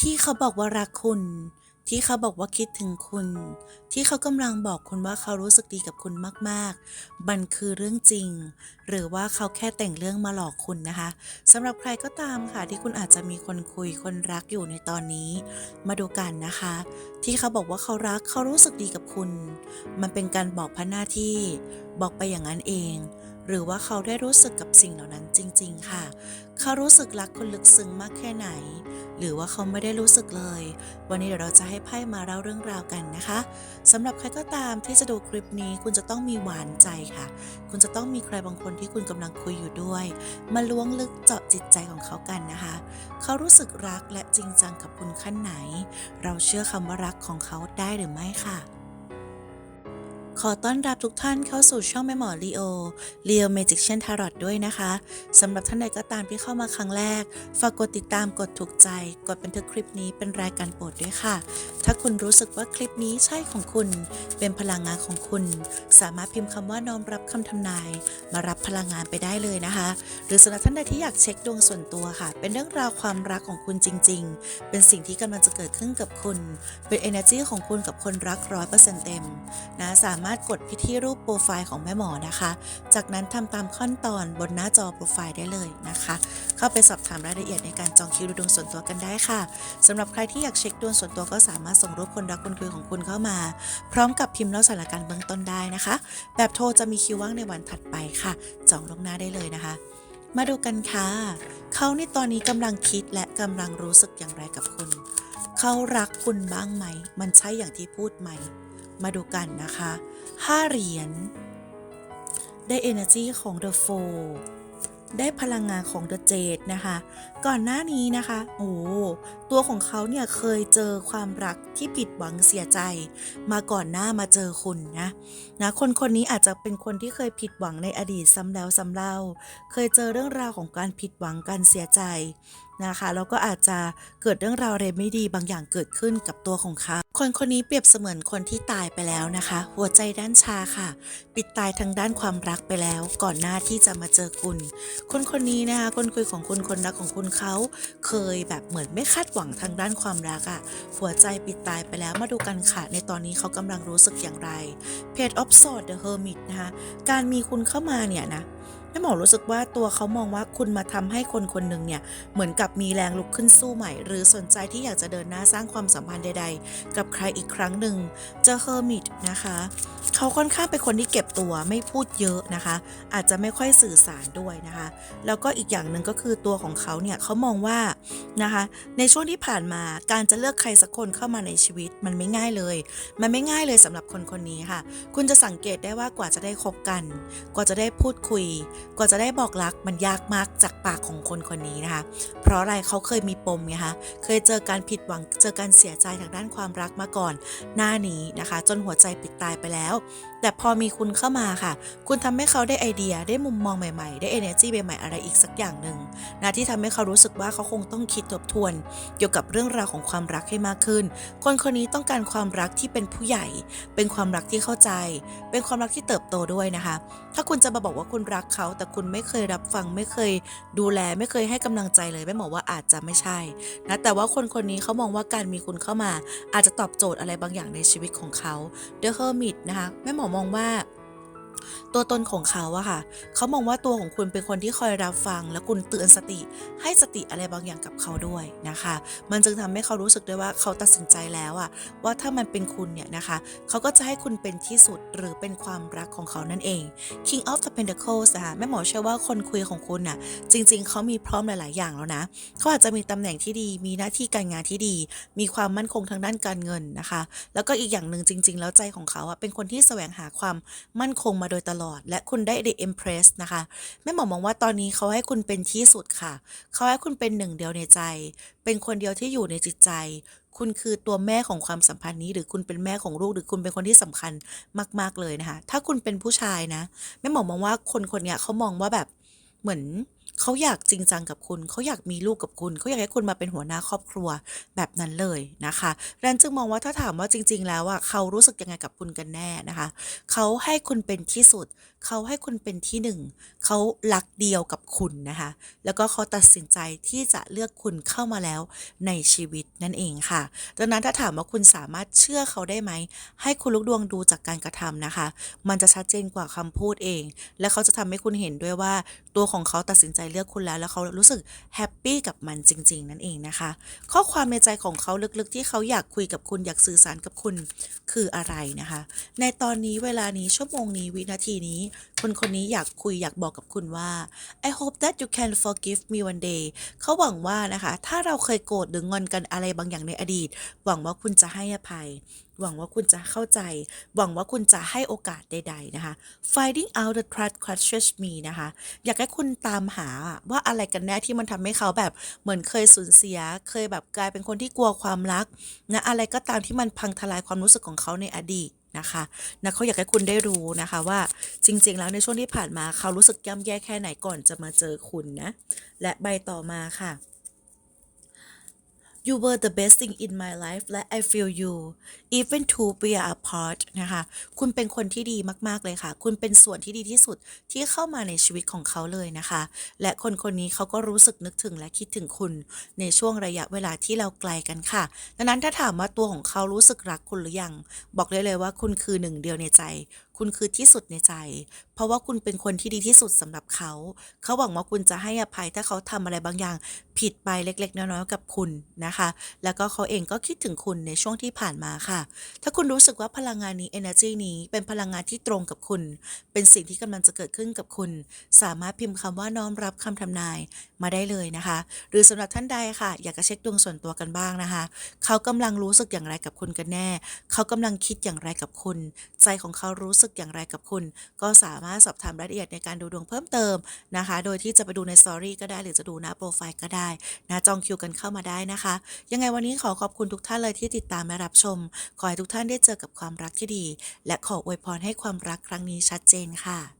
ที่เขาบอกว่ารักคุณ ที่เขาบอกว่าคิดถึงคุณ ที่เขากำลังบอกคุณว่าเขารู้สึกดีกับคุณมาก ๆ มันคือเรื่องจริง หรือว่าเขาแค่แต่งเรื่องมาหลอกคุณนะคะสำหรับใครก็ตามค่ะที่คุณอาจจะมีคนคุยคนรักอยู่ในตอนนี้ มาดูกันนะคะ ที่เขาบอกว่าเขารักเขารู้สึกดีกับคุณ มันเป็นการบอกพระหน้าที่ บอกไปอย่างนั้นเอง หรือว่าเขาได้รู้สึกกับสิ่งเหล่านั้นจริง ๆ ค่ะ เขารู้สึกรักคุณลึกซึ้งมากแค่ไหน หรือว่าเขาไม่ได้รู้สึกเลย วันนี้เดี๋ยวเราจะให้ไพ่มาเล่าเรื่องราวกันนะคะสำหรับใครก็ตามที่จะดูคลิปนี้คุณจะต้องมีหวานใจค่ะ คุณจะต้องมีใครบางคนที่คุณกำลังคุยอยู่ด้วย มาล้วงลึกเจาะจิตใจของเขากันนะคะ เขารู้สึกรักและจริงจังกับคุณขั้นไหน เราเชื่อคำว่ารักของเขาได้หรือไม่ค่ะ ขอต้อนรับทุกท่านเข้าสู่ช่องแม่หมอลีโอเลียวเมจิกเช่นทารอตด้วยนะคะสำหรับท่านใดก็ตามที่เข้ามาครั้งแรก ฝากกดติดตามกดถูกใจ กดบันทึกคลิปนี้เป็นรายการโปรดด้วยค่ะ ถ้าคุณรู้สึกว่าคลิปนี้ใช่ของคุณ เป็นพลังงานของคุณ สามารถพิมพ์คำว่าน้อมรับคำทำนาย มารับพลังงานไปได้เลยนะคะ หรือสำหรับท่านใดที่อยากเช็คดวงส่วนตัวค่ะ เป็นเรื่องราวความรักของคุณจริง ๆ เป็นสิ่งที่กำลังจะเกิดขึ้นกับคุณ เป็น energy ของคุณกับคนรักร้อยเปอร์เซ็นต์เต็มนะสามามารถกดไปที่รูปโปรไฟล์ของแม่หมอนะคะ จากนั้นทำตามขั้นตอนบนหน้าจอโปรไฟล์ได้เลยนะคะ เข้าไปสอบถามรายละเอียดในการจองคิวดูดวงส่วนตัวกันได้ค่ะสำหรับใครที่อยากเช็คดวงส่วนตัวก็สามารถส่งรูปคนรักคนคุยของคุณเข้ามา พร้อมกับพิมพ์เล่าสถานการณ์เบื้องต้นได้นะคะ แบบโทรจะมีคิวว่างในวันถัดไปค่ะ จองล่วงหน้าได้เลยนะคะ มาดูกันค่ะ เขาในตอนนี้กำลังคิดและกำลังรู้สึกอย่างไรกับคุณ เขารักคุณบ้างไหม มันใช่อย่างที่พูดไหม มาดูกันนะคะห้าเหรียญ ได้ energy ของ The f o ได้พลังงานของ The Jade นะคะ ก่อนหน้านี้นะคะ โอ้ตัวของเขาเนี่ยเคยเจอความรักที่ผิดหวังเสียใจ มาก่อนหน้ามาเจอคุณนะนะคนคนนี้อาจจะเป็นคนที่เคยผิดหวังในอดีตซ้ำแล้วซ้ำเล่า เคยเจอเรื่องราวของการผิดหวังการเสียใจ นะคะแล้วก็อาจจะเกิดเรื่องราวอะไรไม่ดีบางอย่างเกิดขึ้นกับตัวของเขาคนคนนี้เปรียบเสมือนคนที่ตายไปแล้วนะคะ หัวใจด้านชาค่ะ ปิดตายทางด้านความรักไปแล้ว ก่อนหน้าที่จะมาเจอคุณ คนคนนี้นะคะคนคุยของคุณคนรักของคุณเขาเคยแบบเหมือนไม่คาดหวังทางด้านความรักอะ่ะหัวใจปิดตายไปแล้วมาดูกันค่ะ ในตอนนี้เขากำลังรู้สึกอย่างไร Page of Swords The Hermit นะคะการมีคุณเข้ามาเนี่ยนะ แม่หมอรู้สึกว่าตัวเขามองว่าคุณมาทำให้คนคนหนึ่งเนี่ยเหมือนกับมีแรงลุกขึ้นสู้ใหม่ หรือสนใจที่อยากจะเดินหน้าสร้างความสัมพันธ์ใด ๆ กับใครอีกครั้งหนึ่งเจอเฮอร์มิตนะคะเขาค่อนข้างเป็นคนที่เก็บตัวไม่พูดเยอะนะคะ อาจจะไม่ค่อยสื่อสารด้วยนะคะ แล้วก็อีกอย่างหนึ่งก็คือตัวของเขาเนี่ยเขามองว่านะคะในช่วงที่ผ่านมาการจะเลือกใครสักคนเข้ามาในชีวิตมันไม่ง่ายเลย มันไม่ง่ายเลยสำหรับคนคนนี้ค่ะ คุณจะสังเกตได้ว่ากว่าจะได้คบกัน กว่าจะได้พูดคุยกว่าจะได้บอกรักมันยากมากจากปากของคนคนนี้นะคะ เพราะอะไรเขาเคยมีปมไงคะเคยเจอการผิดหวังเจอการเสียใจทางด้านความรักมาก่อน หน้านี้นะคะ จนหัวใจปิดตายไปแล้ว แต่พอมีคุณเข้ามาค่ะ คุณทำให้เขาได้ไอเดียได้มุมมองใหม่ๆ ได้ energy ใหม่ๆอะไรอีกสักอย่างหนึ่งนะที่ทำให้เขารู้สึกว่าเขาคงต้องคิดทบทวน เกี่ยวกับเรื่องราวของความรักให้มากขึ้น คนคนนี้ต้องการความรักที่เป็นผู้ใหญ่ เป็นความรักที่เข้าใจ เป็นความรักที่เติบโตด้วยนะคะ ถ้าคุณจะมาบอกว่าคุณรักเขาแต่คุณไม่เคยรับฟังไม่เคยดูแลไม่เคยให้กำลังใจเลยแม่หมอว่าอาจจะไม่ใช่นะแต่ว่าคนคนนี้เขามองว่าการมีคุณเข้ามา อาจจะตอบโจทย์อะไรบางอย่างในชีวิตของเขา The Hermit นะคะแม่หมอมองว่า ตัวตนของเขาอะค่ะ เขามองว่าตัวของคุณเป็นคนที่คอยรับฟัง และคุณเตือนสติ ให้สติอะไรบางอย่างกับเขาด้วยนะคะ มันจึงทำให้เขารู้สึกได้ว่าเขาตัดสินใจแล้วอะว่าถ้ามันเป็นคุณเนี่ยนะคะ เขาก็จะให้คุณเป็นที่สุดหรือเป็นความรักของเขานั่นเอง King of the Pentacles นะคะแม่หมอเชื่อว่าคนคุยของคุณน่ะ จริง ๆ เขามีพร้อมหลาย ๆ อย่างแล้วนะ เขาอาจจะมีตำแหน่งที่ดี มีหน้าที่การงานที่ดี มีความมั่นคงทางด้านการเงินนะคะ แล้วก็อีกอย่างหนึ่งจริง ๆ แล้วใจของเขาอะเป็นคนที่แสวงหาความมั่นคงมาโดยตลอดและคุณได้ The Empress นะคะแม่หมอมองว่าตอนนี้เขาให้คุณเป็นที่สุดค่ะ เขาให้คุณเป็นหนึ่งเดียวในใจ เป็นคนเดียวที่อยู่ในจิตใจ คุณคือตัวแม่ของความสัมพันธ์นี้ หรือคุณเป็นแม่ของลูกหรือคุณเป็นคนที่สำคัญมาก ๆเลยนะคะ ถ้าคุณเป็นผู้ชายนะแม่หมอมองว่าคนคนนี้เขามองว่าแบบเหมือน เขาอยากจริงจังกับคุณ เขาอยากมีลูกกับคุณ เขาอยากให้คุณมาเป็นหัวหน้าครอบครัวแบบนั้นเลยนะคะแรนจึงมองว่าถ้าถามว่าจริง ๆ แล้วอะเขารู้สึกยังไงกับคุณกันแน่นะคะ เขาให้คุณเป็นที่สุด เขาให้คุณเป็นที่หนึ่ง เขารักเดียวกับคุณนะคะ แล้วก็เขาตัดสินใจที่จะเลือกคุณเข้ามาแล้วในชีวิตนั่นเองค่ะดังนั้นถ้าถามว่าคุณสามารถเชื่อเขาได้ไหม ให้คุณลูกดวงดูจากการกระทำนะคะ มันจะชัดเจนกว่าคำพูดเอง และเขาจะทำให้คุณเห็นด้วยว่าตัวของเขาตัดสินใจเลือกคุณแล้ว แล้วเขารู้สึกแฮปปี้กับมันจริง ๆ นั่นเองนะคะ ข้อความในใจของเขาลึกๆ ที่เขาอยากคุยกับคุณอยากสื่อสารกับคุณคืออะไรนะคะ ในตอนนี้เวลานี้ชั่วโมงนี้วินาทีนี้ คนคนนี้อยากคุยอยากบอกกับคุณว่า I hope that you can forgive me one day เขาหวังว่านะคะ ถ้าเราเคยโกรธหรืองอนกันอะไรบางอย่างในอดีต หวังว่าคุณจะให้อภัย หวังว่าคุณจะเข้าใจ หวังว่าคุณจะให้โอกาสใด ๆ นะคะ finding out the truth crushes me นะคะ อยากให้คุณตามหาว่าอะไรกันแน่ที่มันทำให้เขาแบบเหมือนเคยสูญเสีย เคยแบบกลายเป็นคนที่กลัวความรักนะอะไรก็ตามที่มันพังทลายความรู้สึกของเขาในอดีตนะคะนะเขาอยากให้คุณได้รู้นะคะว่าจริง ๆ แล้วในช่วงที่ผ่านมาเขารู้สึกย่ำแย่แค่ไหนก่อนจะมาเจอคุณนะ และใบต่อมาค่ะ You were the best thing in my life และ I feel you even though we are apart นะคะ คุณเป็นคนที่ดีมากๆเลยค่ะ คุณเป็นส่วนที่ดีที่สุดที่เข้ามาในชีวิตของเขาเลยนะคะ และคนคนนี้เขาก็รู้สึกนึกถึงและคิดถึงคุณในช่วงระยะเวลาที่เราไกลกันค่ะ ดังนั้นถ้าถามว่าตัวของเขารู้สึกรักคุณหรือยัง บอกเลยเลยว่าคุณคือหนึ่งเดียวในใจ คุณคือที่สุดในใจ เพราะว่าคุณเป็นคนที่ดีที่สุดสำหรับเขา เขาหวังว่าคุณจะให้อภัยถ้าเขาทำอะไรบางอย่าง ผิดไปเล็ก ๆ น้อยๆกับคุณนะคะ แล้วก็เขาเองก็คิดถึงคุณในช่วงที่ผ่านมาค่ะ ถ้าคุณรู้สึกว่าพลังงานนี้ energy นี้เป็นพลังงานที่ตรงกับคุณ เป็นสิ่งที่กำลังจะเกิดขึ้นกับคุณ สามารถพิมพ์คำว่าน้อมรับคำทำนายมาได้เลยนะคะ หรือสำหรับท่านใดค่ะ อยากจะเช็คดวงส่วนตัวกันบ้างนะคะ เขากำลังรู้สึกอย่างไรกับคุณกันแน่ เขากำลังคิดอย่างไรกับคุณ ใจของเขารู้สึกกอย่างไรกับคุณ ก็สามารถสอบถามรายละเอียดในการดูดวงเพิ่มเติมนะคะ โดยที่จะไปดูในสตอรี่ก็ได้หรือจะดูหน้าโปรไฟล์ก็ได้นะจองคิวกันเข้ามาได้นะคะ ยังไงวันนี้ขอขอบคุณทุกท่านเลยที่ติดตามและรับชม ขอให้ทุกท่านได้เจอกับความรักที่ดี และขออวยพรให้ความรักครั้งนี้ชัดเจนค่ะ